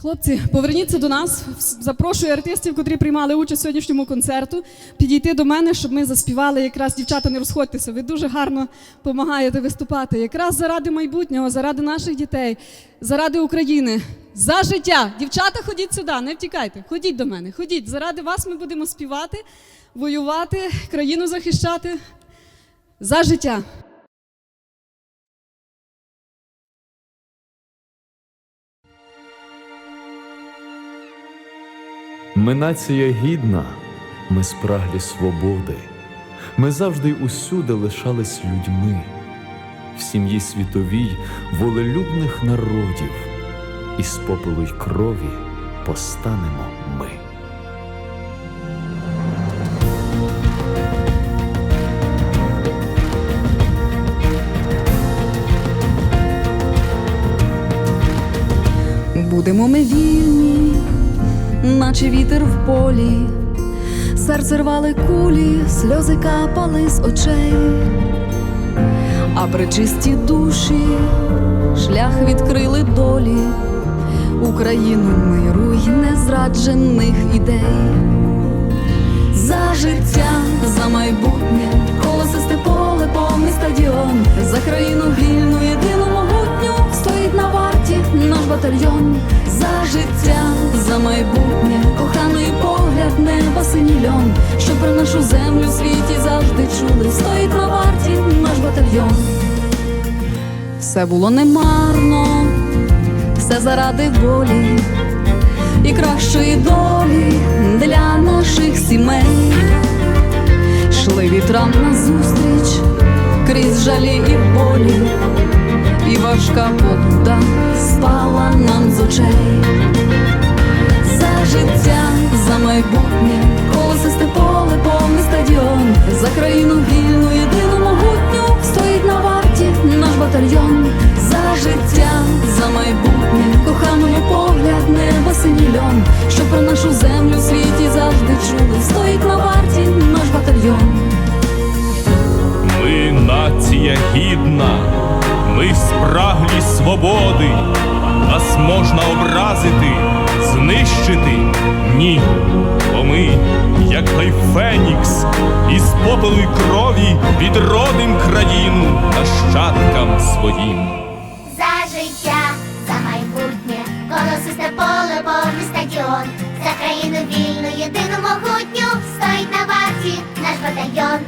Хлопці, поверніться до нас. Запрошую артистів, котрі приймали участь в сьогоднішньому концерту, підійти до мене, щоб ми заспівали. Якраз дівчата, не розходьтеся. Ви дуже гарно допомагаєте виступати. Якраз заради майбутнього, заради наших дітей, заради України, за життя. Дівчата, ходіть сюди, не втікайте. Ходіть до мене, ходіть. Заради вас ми будемо співати, воювати, країну захищати. За життя. Ми нація гідна, ми спраглі свободи. Ми завжди й усюди лишались людьми, в сім'ї світовій волелюбних народів, і з попелу й крові постанемо ми. Будемо ми вільні, наче вітер в полі, серце рвали кулі, сльози капали з очей, а причисті душі шлях відкрили долі, Україну миру й незраджених ідей. За життя, за майбутнє, колосисте поле, повний стадіон, за країну вільну, єдину могутню, стоїть на варті наш батальйон, за життя, за майбутнє, коханий погляд, неба синій льон, що про нашу землю в світі завжди чули, стоїть на варті наш батальйон. Все було немарно, все заради волі і кращої долі для наших сімей. Шли вітрам назустріч крізь жалі і болі, і важка полуда спала нам з очей. Майбутнє, колосисте поле, повний стадіон, за країну вільну, єдину могутню, стоїть на варті наш батальйон, за життя, за майбутнє, коханому погляд, небо синій льон, що про нашу землю в світі завжди чули, стоїть на варті наш батальйон. Ми нація гідна, ми спраглі свободи. Нас можна образити, знищити. Ні. Бо ми, як той Фенікс, із попелу й крові відродим країну нащадкам своїм. За життя, за майбутнє, колосисте поле, повний стадіон, за країну вільну, єдину могутню, стоїть на варті наш батальйон,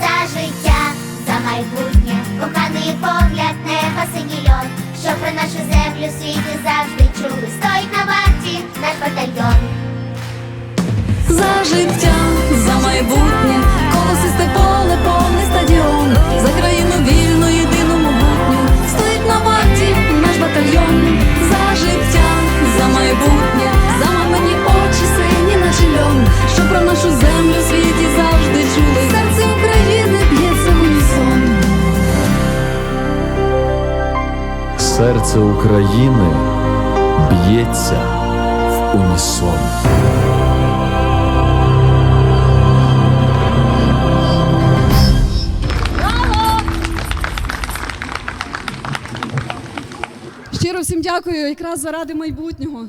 за життя, за майбутнє, коханий погляд, неба синій льон, що про нашу землю світі завжди чули, життя, за майбутнє, колосисте поле, повний стадіон, за країну вільну, єдину могутню, стоїть на варті наш батальйон, за життя, за майбутнє, за мамині очі, сині наші льон, що про нашу землю в світі завжди чули. Серце України б'ється в унісон. Серце України б'ється в унісон. Дякую, якраз заради майбутнього.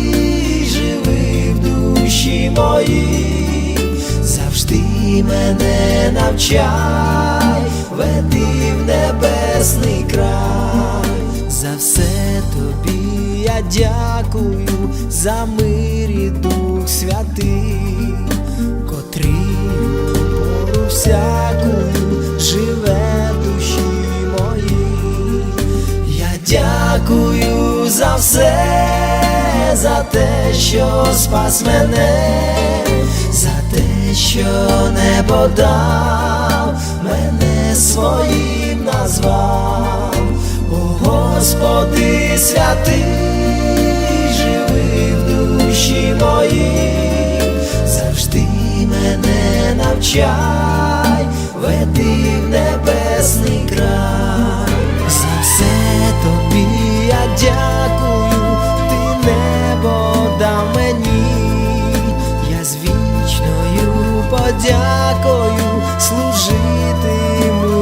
мене навчай, веди в небесний край, за все тобі я дякую за мир і Дух Святий, котрий пору всякую живе в душі моїй. Я дякую за все, за те, що спас мене, за те, що небо дав, мене своїм назвав, о Господи святий, живи в душі моїй, завжди мене навчай, веди в небесний край,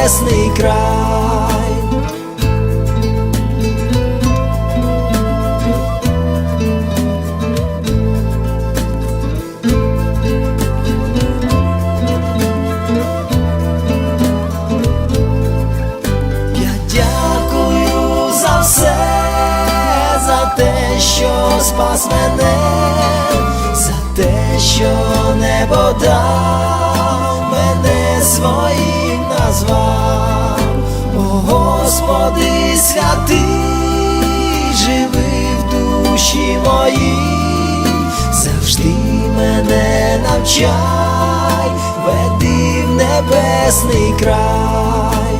небесний край. Я дякую за все, за те, що спас мене, за те, що небо дав, мене своїм назвав, о Господи святий, живи в душі моїй, завжди мене навчай, веди в небесний край.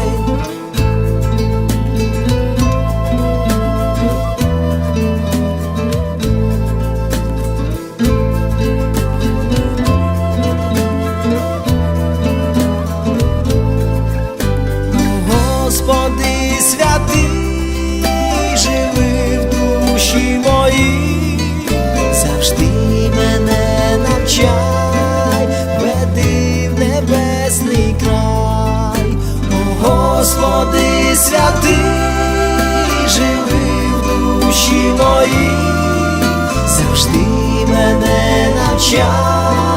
Господи святий, живи в душі моїй, завжди мене навчай,